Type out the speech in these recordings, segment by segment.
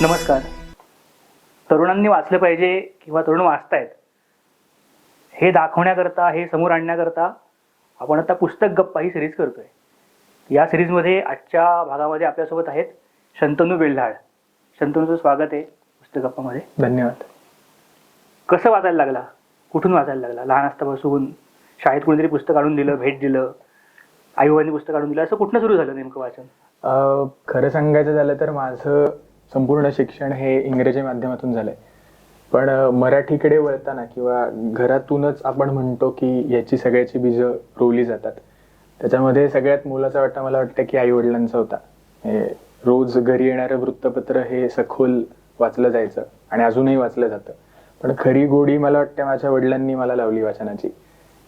नमस्कार. तरुणांनी वाचलं पाहिजे किंवा तरुण वाचतायत हे दाखवण्याकरता हे समोर आणण्याकरता आपण आता पुस्तक गप्पा ही सिरीज करतोय. या सिरीजमध्ये आजच्या भागामध्ये आपल्यासोबत आहेत शंतनू बेल्हाळ शंतनूचं स्वागत आहे पुस्तक गप्पामध्ये. धन्यवाद. कसं वाचायला लागला? कुठून वाचायला लागला? लहान असतापासून शाळेत कोणीतरी पुस्तक काढून दिलं भेट दिलं आईबाबांनी पुस्तक काढून दिलं असं कुठनं सुरू झालं नेमकं वाचन? खरं सांगायचं झालं तर माझं संपूर्ण शिक्षण हे इंग्रजी माध्यमातून झालंय. पण मराठीकडे वळताना किंवा घरातूनच आपण म्हणतो की याची सगळ्याची बीजं रोवली जातात. त्याच्यामध्ये सगळ्यात मोलाचा वाटा मला वाटतं की आई वडिलांचा होता रोज घरी येणारं वृत्तपत्र हे सखोल वाचलं जायचं आणि अजूनही वाचलं जातं. पण खरी गोडी मला वाटते माझ्या वडिलांनी मला लावली वाचनाची.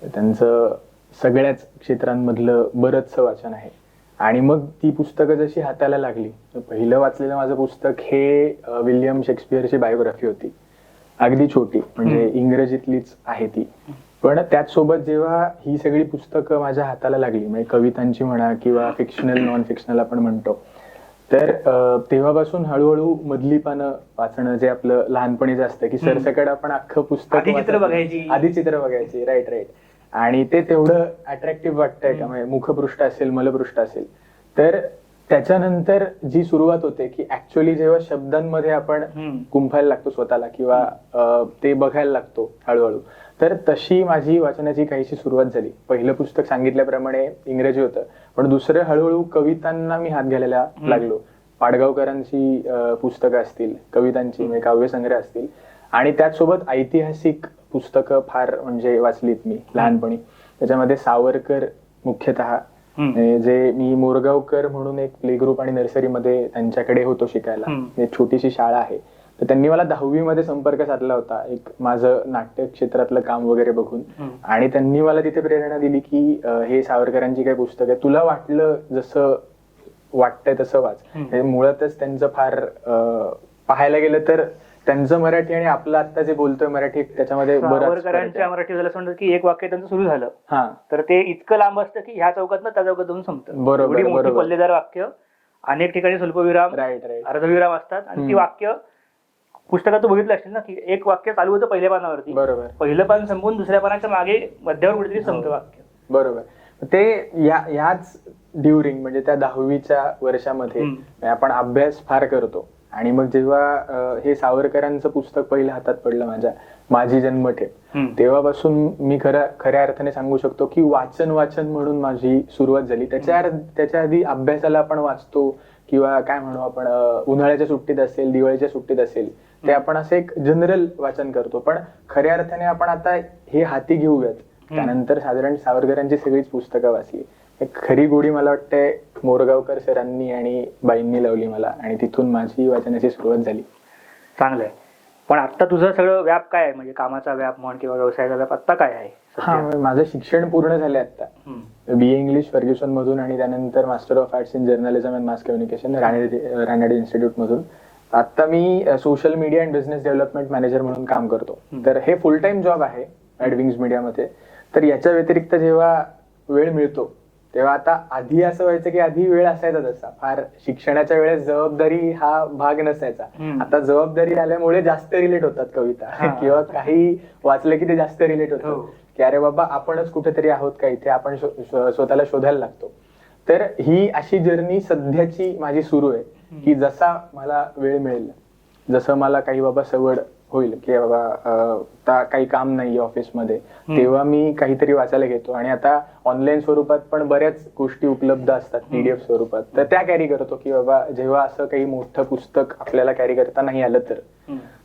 त्यांचं सगळ्याच क्षेत्रांमधलं बरंचसं वाचन आहे. आणि मग ती पुस्तकं जशी हाताला लागली तर पहिलं वाचलेलं माझं पुस्तक हे विल्यम शेक्सपियरची बायोग्राफी होती. अगदी छोटी म्हणजे इंग्रजीतलीच आहे ती. पण त्याचसोबत जेव्हा ही सगळी पुस्तकं माझ्या हाताला लागली म्हणजे कवितांची म्हणा किंवा फिक्शनल नॉन फिक्शनल आपण म्हणतो तर तेव्हापासून हळूहळू मधली पानं वाचणं जे आपलं लहानपणीच असतं की सरसकट आपण अख्खं पुस्तक. आधी चित्र बघायची. राईट राईट आणि ते तेवढं अट्रॅक्टिव्ह वाटतंय का? म्हणजे मुखपृष्ठ असेल मलपृष्ठ असेल. तर त्याच्यानंतर जी सुरुवात होते की ऍक्च्युअली जेव्हा शब्दांमध्ये आपण. गुंफायला लागतो स्वतःला किंवा ते बघायला लागतो हळूहळू तर तशी माझी वाचनाची काहीशी सुरुवात झाली. पहिलं पुस्तक सांगितल्याप्रमाणे इंग्रजी होतं पण दुसरं हळूहळू कवितांना मी हात घालायला लागलो. पाडगावकरांची पुस्तकं असतील कवितांची म्हणजे काव्यसंग्रह असतील. आणि त्याचसोबत ऐतिहासिक पुस्तकं फार म्हणजे वाचलीत मी लहानपणी त्याच्यामध्ये सावरकर मुख्यतः. म्हणजे जे मी मोरगावकर म्हणून एक प्ले ग्रुप आणि नर्सरीमध्ये त्यांच्याकडे होतो शिकायला हम्म. एक छोटीशी शाळा आहे तर त्यांनी मला दहावी मध्ये संपर्क साधला होता एक माझं नाट्य क्षेत्रातलं काम वगैरे बघून. आणि त्यांनी मला तिथे प्रेरणा दिली की हे सावरकरांची काही पुस्तक आहे तुला वाटलं जसं वाटतंय तसं वाच. हे मुळातच त्यांचं फार पाहायला गेलं तर त्यांचं मराठी आणि आपलं आता जे बोलतोय मराठी त्याच्यामध्ये सावरकरांच्या. मराठी झालं म्हणतात की एक वाक्य त्यांचं सुरू झालं हा तर ते इतकं लांब असतं की ह्या चौकात त्या चौकात जाऊन संपतं बरोबर, एवढी मोठी बरोबर. पल्लेदार वाक्य अनेक ठिकाणी स्वल्पविराम राईट राईट अर्धविराम असतात आणि ती हम्म. वाक्य पुस्तकात तू बघितलं असेल ना की एक वाक्य चालू होतं पहिल्या पानावरती बरोबर पहिलं पान संपून दुसऱ्या पानाच्या मागे मध्यावर कुठेतरी संपतं हो. वाक्य बरोबर ते या याच ड्युरिंग म्हणजे त्या दहावीच्या वर्षामध्ये हम्म. आपण अभ्यास फार करतो आणि मग जेव्हा हे सावरकरांचं पुस्तक पहिलं हातात पडलं माझ्या माझी जन्मठेप. तेव्हापासून मी खऱ्या खऱ्या अर्थाने सांगू शकतो की वाचन वाचन म्हणून माझी सुरुवात झाली. त्याच्या त्याच्या आधी अभ्यासाला आपण वाचतो किंवा काय म्हणू आपण उन्हाळ्याच्या सुट्टीत असेल दिवाळीच्या सुट्टीत असेल ते आपण असं एक जनरल वाचन करतो. पण खऱ्या अर्थाने आपण आता हे हाती घेऊयात. त्यानंतर साधारण सावरकरांची सगळीच पुस्तकं वाचली. खरी गोडी मला वाटते मोरगावकर सरांनी आणि बाईंनी लावली मला आणि तिथून माझी वाचनाची सुरुवात झाली. चांगलं आहे. पण आता तुझं सगळं व्याप काय आहे? म्हणजे कामाचा व्याप म्हण किंवा व्यवसायाचा व्याप आता काय आहे हा सध्या? माझं शिक्षण पूर्ण झाले आता. बी ए इंग्लिश फर्ग्युसन मधून आणि त्यानंतर master of arts in journalism and mass communication Ranade institute मधून आता मी social media and business development manager म्हणून काम करतो. तर हे फुल टाइम जॉब आहे ऍडविंग्स मीडियामध्ये. तर याच्या व्यतिरिक्त जेव्हा वेळ मिळतो तेव्हा आता आधी असं व्हायचं की आधी वेळ असायचा तसा. फार शिक्षणाच्या वेळेस जबाबदारी हा भाग नसायचा. आता जबाबदारी आल्यामुळे जास्त रिलेट होतात कविता. हा. किंवा काही वाचलं की ते जास्त रिलेट हो. होतं की अरे बाबा आपणच कुठेतरी आहोत का इथे? आपण स्वतःला शोधायला लागतो. तर ही अशी जर्नी सध्याची माझी सुरू आहे. की जसा मला वेळ मिळेल जसं मला काही बाबा सवड होईल की बाबा आता काही काम नाही ऑफिसमध्ये. तेव्हा मी काहीतरी वाचायला घेतो. आणि आता ऑनलाईन स्वरूपात पण बऱ्याच गोष्टी उपलब्ध असतात पीडीएफ स्वरूपात. तर त्या कॅरी करतो की बाबा जेव्हा असं काही मोठं पुस्तक आपल्याला कॅरी करता नाही आलं तर.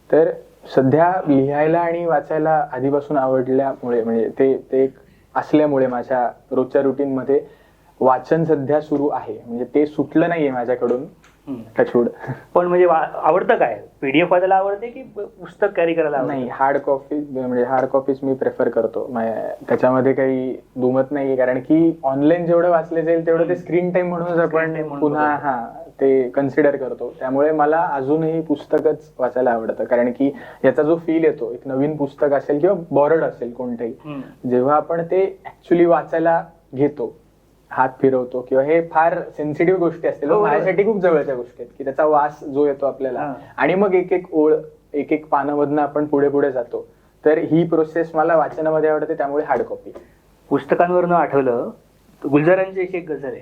तर सध्या लिहायला आणि वाचायला आधीपासून आवडल्यामुळे म्हणजे ते ते एक असल्यामुळे माझ्या रोजच्या रुटीन मध्ये वाचन सध्या सुरू आहे. म्हणजे ते सुटलं नाहीये माझ्याकडून. टचवूड पण म्हणजे आवडतं काय? पीडीएफ वाचायला आवडते की पुस्तक कॅरी करायला नाही हार्ड कॉपी म्हणजे हार्ड कॉपीज मी प्रेफर करतो. म्हणजे त्याच्यामध्ये काही दुमत नाहीये कारण की ऑनलाईन जेवढं वाचले जाईल तेवढं ते स्क्रीन टाइम म्हणूनच आपण पुन्हा. हा ते कन्सिडर करतो. त्यामुळे मला अजूनही पुस्तकच वाचायला आवडतं. कारण की याचा जो फील येतो एक नवीन पुस्तक असेल किंवा बॉर्ड असेल कोणतंही. जेव्हा आपण ते ऍक्च्युली वाचायला घेतो हात फिरवतो किंवा हे फार सेन्सिटिव्ह गोष्टी असतील. हो. माझ्यासाठी खूप जवळच्या गोष्टी आहेत की त्याचा वास जो येतो आपल्याला. आणि मग एक एक ओळ एक एक पानामधनं आपण पुढे पुढे जातो. तर ही प्रोसेस मला वाचनामध्ये आवडते त्यामुळे हार्ड कॉपी पुस्तकांवरनं आठवलं गुलजारांची अशी एक गझल आहे.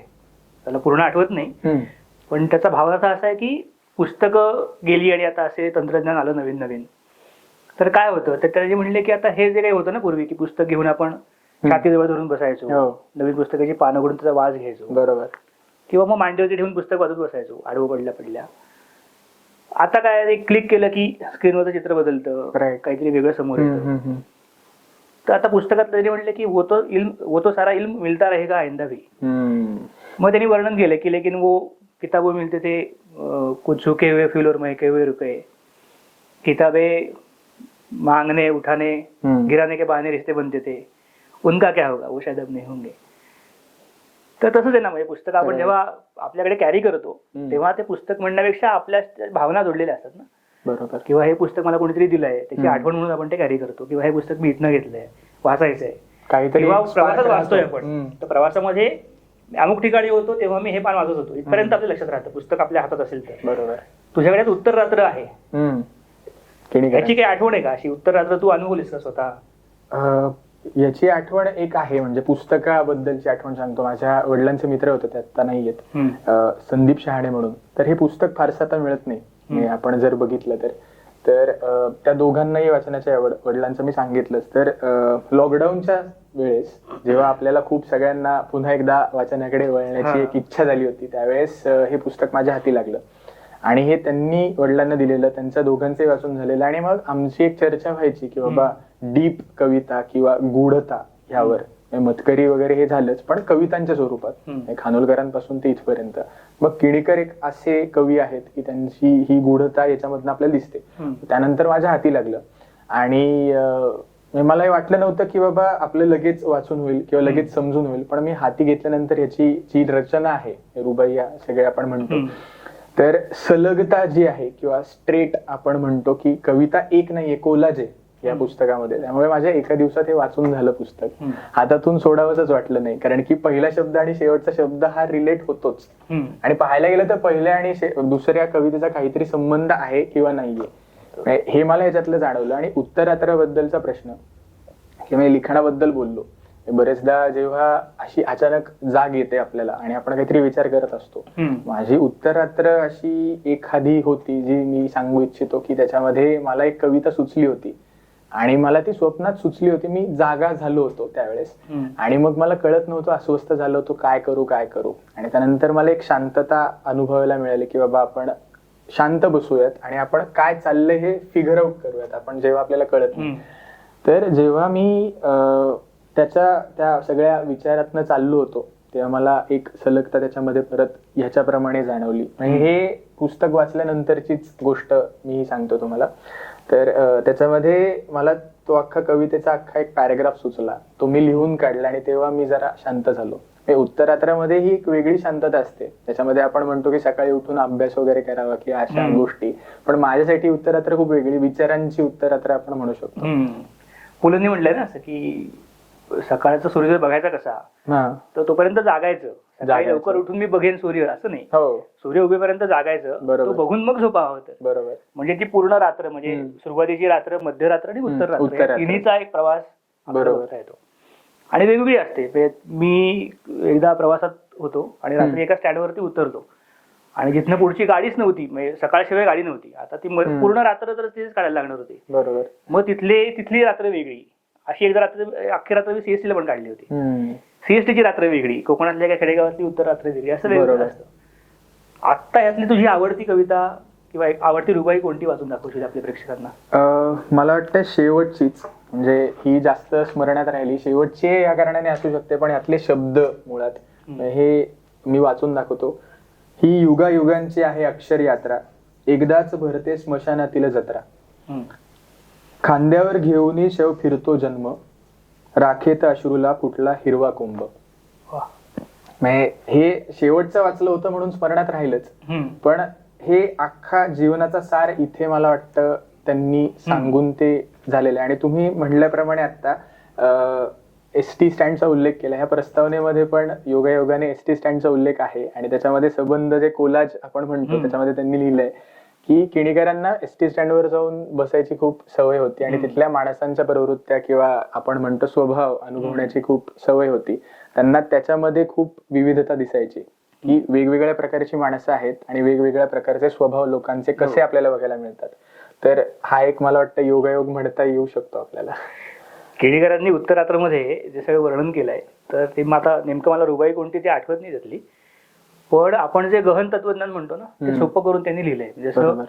त्याला पूर्ण आठवत नाही पण त्याचा भाव असा असा आहे की पुस्तकं गेली आणि आता असे तंत्रज्ञान आलं नवीन नवीन. तर काय होतं? तर त्याचे म्हणले की आता हे जे काही होतं ना पूर्वी की पुस्तक घेऊन आपण छातीजवळ धरून बसायचो हो. नवीन पुस्तकाची पानं करून त्याचा वास घ्यायचो बरोबर किंवा मग मांडीवरती ठेवून पुस्तक वाचत बसायचो आडवं पडल्या पडल्या आता काय एक क्लिक केलं की स्क्रीनवरचं चित्र बदलतं Right. काहीतरी वेगळं समोर हम्म, येतं हम्म, हम्म. तर आता पुस्तकात त्यांनी म्हटलं की वो तो इल्म वो तो सारा इल्म मिलता रहेगा आइंदा भी हम्म. मग त्यांनी वर्णन केलं की लेकिन वो किताबों मिलते थे अं, कुछ झुके हुए फूल और महके हुए रुपए किताबें मांगने उठाने हम्म. गिराने के बहाने रिश्ते बनते थे उनका क्या होगा? वो शायद अब नहीं होंगे। तर तसंच आहे ना म्हणजे पुस्तक आपण. जेव्हा आपल्याकडे कॅरी करतो. तेव्हा ते पुस्तक म्हणण्यापेक्षा आपल्या भावना जोडलेल्या असतात ना. बरोबर. किंवा हे पुस्तक मला कोणीतरी दिलंय त्याची. आठवण म्हणून आपण ते कॅरी करतो. किंवा हे पुस्तक मी इथनं घेतलंय वाचायचंय. काहीतरी प्रवासात वाचतोय. आपण. तर प्रवासामध्ये अमुक ठिकाणी होतो तेव्हा मी हे पान वाचत होतो. इथपर्यंत आपल्या लक्षात राहतं पुस्तक आपल्या हातात असेल तर. बरोबर. तुझ्याकडे उत्तर रात्र आहे. याची काही आठवण आहे का? अशी उत्तर रात्र तू अनुभवलीस का स्वतः? याची आठवण एक आहे म्हणजे पुस्तकाबद्दलची आठवण सांगतो. माझ्या वडिलांचे मित्र होते ते आता नाही अं, संदीप शहाणे म्हणून. तर हे पुस्तक फारसं आता मिळत नाही. आपण जर बघितलं तर. तर त्या दोघांनाही वाचनाची आवड वडिलांचं मी सांगितलंच. तर लॉकडाऊनच्या वेळेस जेव्हा आपल्याला खूप सगळ्यांना पुन्हा एकदा वाचनाकडे वळण्याची. एक इच्छा झाली होती त्यावेळेस हे पुस्तक माझ्या हाती लागलं. आणि हे त्यांनी वडिलांना दिलेलं त्यांच्या दोघांचे वाचून झालेलं. आणि मग आमची एक चर्चा व्हायची की बाबा डीप कविता किंवा गूढता ह्यावर मतकरी वगैरे हे झालंच पण कवितांच्या स्वरूपात. खानोलकरांपासून ते इथपर्यंत. मग किणीकर एक असे कवी आहेत की त्यांची ही गूढता याच्यामधनं आपल्याला दिसते. त्यानंतर माझ्या हाती लागलं. आणि म्हणजे मला वाटलं नव्हतं की बाबा आपलं लगेच वाचून होईल किंवा लगेच समजून होईल पण मी हाती घेतल्यानंतर याची जी रचना आहे रुबाई या सगळे आपण म्हणतो. तर सलगता जी आहे किंवा स्ट्रेट आपण म्हणतो की कविता एक नाहीये कोलाज आहे या. पुस्तकामध्ये. त्यामुळे माझ्या एका दिवसात हे वाचून झालं पुस्तक. हातातून सोडावंच वाटलं नाही. कारण की पहिला शब्द आणि शेवटचा शब्द हा रिलेट होतोच. आणि पाहायला गेलं तर पहिल्या आणि दुसऱ्या कवितेचा काहीतरी संबंध आहे किंवा नाहीये. हे मला याच्यातलं जाणवलं. आणि उत्तरात्राबद्दलचा प्रश्न. किंवा लिखाणाबद्दल बोललो. बरेचदा जेव्हा अशी अचानक जाग येते आपल्याला आणि आपण काहीतरी विचार करत असतो. माझी उत्तरात्र अशी एखादी होती जी मी सांगू इच्छितो की त्याच्यामध्ये मला एक कविता सुचली होती. आणि मला ती स्वप्नात सुचली होती. मी जागा झालो होतो त्यावेळेस. आणि मग मला कळत नव्हतं अस्वस्थ झालो होतो. काय करू काय करू? आणि त्यानंतर मला एक शांतता अनुभवायला मिळाली की बाबा आपण शांत बसूयात आणि आपण काय चाललंय हे फिगर आउट करूयात. आपण जेव्हा आपल्याला कळत नाही. तर जेव्हा मी अं, त्याच्या त्या सगळ्या विचारातनं चाललो होतो. तेव्हा मला एक सलगता त्याच्यामध्ये परत ह्याच्याप्रमाणे जाणवली. आणि हे पुस्तक वाचल्यानंतरचीच गोष्ट मी सांगतो तुम्हाला. तर त्याच्यामध्ये मला तो अख्खा कवितेचा अख्खा एक पॅराग्राफ सुचला. तो मी लिहून काढला आणि तेव्हा मी जरा शांत झालो. हे उत्तरात्रामध्ये ही एक वेगळी शांतता असते. त्याच्यामध्ये आपण म्हणतो की सकाळी उठून अभ्यास वगैरे करावा की अशा. गोष्टी. पण माझ्यासाठी उत्तरात्र खूप वेगळी विचारांची उत्तरात्र आपण म्हणू शकतो. पुलंनी म्हटलंय ना असं की सकाळचा सूर्योदय बघायचा कसा हा. तर तोपर्यंत जागायचं. सकाळी जागायचं. लवकर उठून मी बघेन सूर्य असं नाही. हो. सूर्य उभेपर्यंत जागायचं. बरोबर. तो बघून मग झोपावं होतं. बरोबर. म्हणजे ती पूर्ण रात्र म्हणजे हम्म. सुरुवातीची रात्र मध्यरात्र आणि हम्म, उत्तर रात्र. उत्तर या रात्र. तिन्हीचा एक प्रवास आपल्याला बरोबर. होता येतो आणि वेगवेगळी असते. म्हणजे मी एकदा प्रवासात होतो आणि रात्री. एका स्टँडवरती उतरलो आणि जिथनं पुढची गाडीच नव्हती म्हणजे सकाळशिवाय गाडी नव्हती. आता ती म- हम्म. पूर्ण रात्र तर तिथेच काढायला लागणार होती. बरोबर. मग तिथले तिथली रात्र वेगळी. अशी एकदा रात्र अख्खी रात्र मी सीएसटी ला पण काढली होती हम्म. सीएसटी ची रात्र वेगळी कोकणातल्या एका खेडेगावातली उत्तर रात्र वेगळी असं वेगळं. असतं आता यातली तुझी आवडती कविता किंवा आवडती रुबाई कोणती वाचून दाखवशील आपल्या प्रेक्षकांना मला वाटतं शेवटचीच म्हणजे ही जास्त स्मरणात राहिली शेवटची या कारणाने असू शकते पण यातले शब्द मुळात. हे मी वाचून दाखवतो ही युगायुगांची आहे अक्षर यात्रा एकदाच भरते स्मशानातील जत्रा हम्म. खांद्यावर घेऊन शव फिरतो जन्म. राखेत अश्रूला कुठला हिरवा कुंभ. म्हणजे हे शेवटचं वाचलं होतं म्हणून स्मरणात राहिलंच. पण हे अख्खा जीवनाचा सार इथे मला वाटतं त्यांनी सांगून ते झालेलं आहे. आणि तुम्ही म्हणल्याप्रमाणे आता एस टी स्टँडचा उल्लेख केला. ह्या प्रस्तावनेमध्ये पण योगायोगाने एस टी स्टँडचा उल्लेख आहे. आणि त्याच्यामध्ये संबंध जे कोलाज आपण म्हणतो. त्याच्यामध्ये त्यांनी लिहिलंय. की किणीकरांना एस टी स्टँडवर जाऊन बसायची खूप सवय होती आणि. तिथल्या माणसांच्या प्रवृत्त्या किंवा आपण म्हणतो स्वभाव अनुभवण्याची खूप सवय होती. त्यांना त्याच्यामध्ये खूप विविधता दिसायची. की वेगवेगळ्या प्रकारची माणसं आहेत आणि वेगवेगळ्या प्रकारचे स्वभाव लोकांचे कसे हो. आपल्याला बघायला मिळतात. तर हा एक मला वाटतं योगायोग म्हणता येऊ शकतो आपल्याला. केणीकरांनी उत्तरात्रमध्ये जे सगळं वर्णन केलंय तर ते आता नेमकं मला रुबाई कोणती ती आठवत नाही त्यातली. पण आपण जे गहन तत्वज्ञान म्हणतो ना ते. सोपं करून त्यांनी लिहिलंय. जसं बरोबर.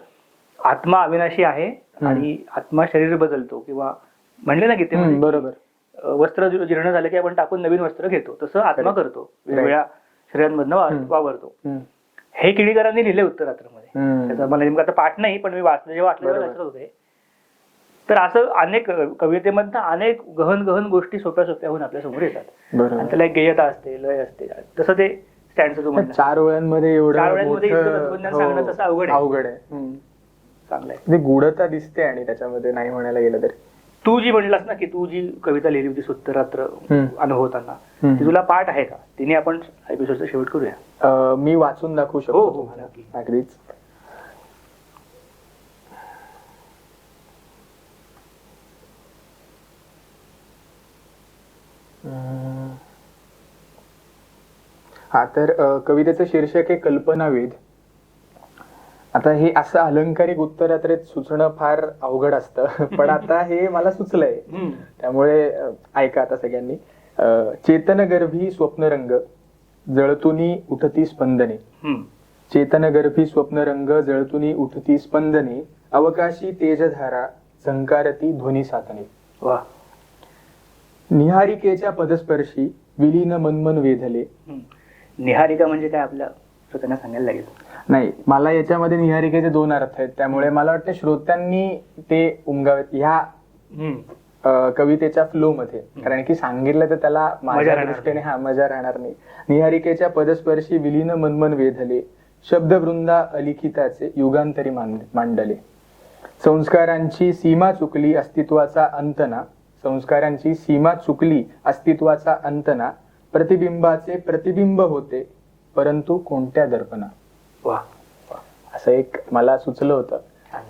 आत्मा अविनाशी आहे आणि आत्मा शरीर बदलतो किंवा म्हणले ना हम्म, गीतेमध्ये बरोबर. अं, वस्त्र जीर्ण झालं की आपण टाकून नवीन वस्त्र घेतो. तसं आत्मा. करतो. वेगवेगळ्या शरीरांमधनं. वावरतो. हे केणीकरांनी लिहिले उत्तरात्रमध्ये. हम्म. त्याचा मला नेमकं आता पाठ नाही पण मी वाचलं जेव्हा वाचलं बरोबर. लक्षात होते तर असं अनेक कवितेमधनं अनेक गहन गहन गोष्टी सोप्या सोप्या होऊन आपल्यासमोर येतात आणि बरोबर त्याला एक गेयता असते लय असते. तसं ते स्टँडचं तू म्हणला चार वेळांमध्ये एवढं चार मोठं- तत्वज्ञान हो, सांगणं तसं अवघड आहे. अवघड आहे हम्म. चांगलं आहे म्हणजे गूढता दिसते आणि त्याच्यामध्ये नाही म्हणायला गेलं तरी तू जी म्हणलास ना की तू जी कविता लिहिली होती उत्तरात्र हम्म. अनुभवताना हम्म. ती तुला पाठ आहे का तिने आपण एपिसोडचा शेवट करूया अं, मी वाचून दाखवू हो, शकतो हो, तुम्हाला. नक्की. अगदीच अं, हा तर अं, कवितेचं शीर्षक आहे कल्पनावेद. आता हे असं अलंकारिक उत्तरात्रेत सुचणं फार अवघड असतं पण आता हे मला सुचलंय. त्यामुळे अ, ऐका आता सगळ्यांनी. अ, चेतनगर्भी स्वप्नरंग जळतुनी उठती स्पंदने. हम्म. चेतनगर्भी स्वप्नरंग जळतुनी उठती स्पंदने. अवकाशी तेजधारा झंकारती ध्वनी सातने वा निहारिकेच्या पदस्पर्शी विलीन मनमन वेधले. हम्म. निहारिका म्हणजे काय आपल्या श्रोत्यांना सांगायला लागेल. नाही मला याच्यामध्ये निहारिकेचे दोन अर्थ आहेत. त्यामुळे मला वाटतं श्रोत्यांनी ते उमगावेत ह्या. अ, कवितेच्या फ्लो मध्ये कारण की सांगितलं तर त्याला माझ्या राहणार दृष्टीने हा मजा राहणार नाही. निहारिकेच्या पदस्पर्शी विलीन मनमन वेधले शब्दवृंदा अलिखिताचे युगांतरी मांडले. संस्कारांची सीमा चुकली अस्तित्वाचा अंतना. संस्कारांची सीमा चुकली अस्तित्वाचा अंतना. प्रतिबिंबाचे प्रतिबिंब होते परंतु कोणत्या दर्पणा? वा. असं एक मला सुचलं होतं.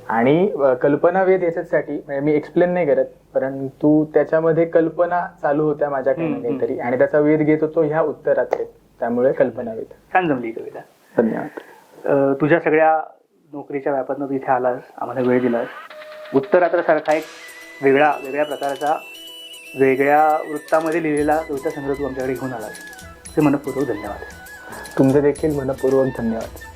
आणि? अ, कल्पनावेद याच्यासाठी म्हणजे मी एक्सप्लेन नाही करत परंतु त्याच्यामध्ये कल्पना चालू होत्या माझ्या काही ना हम्म, काहीतरी. आणि त्याचा वेध घेत होतो ह्या उत्तरात्रेत त्यामुळे कल्पनावेद छान जमली कविता. धन्यवाद. तुझ्या सगळ्या नोकरीच्या व्यापातनं तू इथे आलास आम्हाला वेळ दिलास. उत्तरात्रासारखा एक वेगळा वेगळ्या प्रकारचा वेगळ्या वृत्तामध्ये लिहिलेला कविता संग्रह तू आमच्याकडे घेऊन आलास. ते मनपूर्वक धन्यवाद. तुमचे देखील मनपूर्वक धन्यवाद.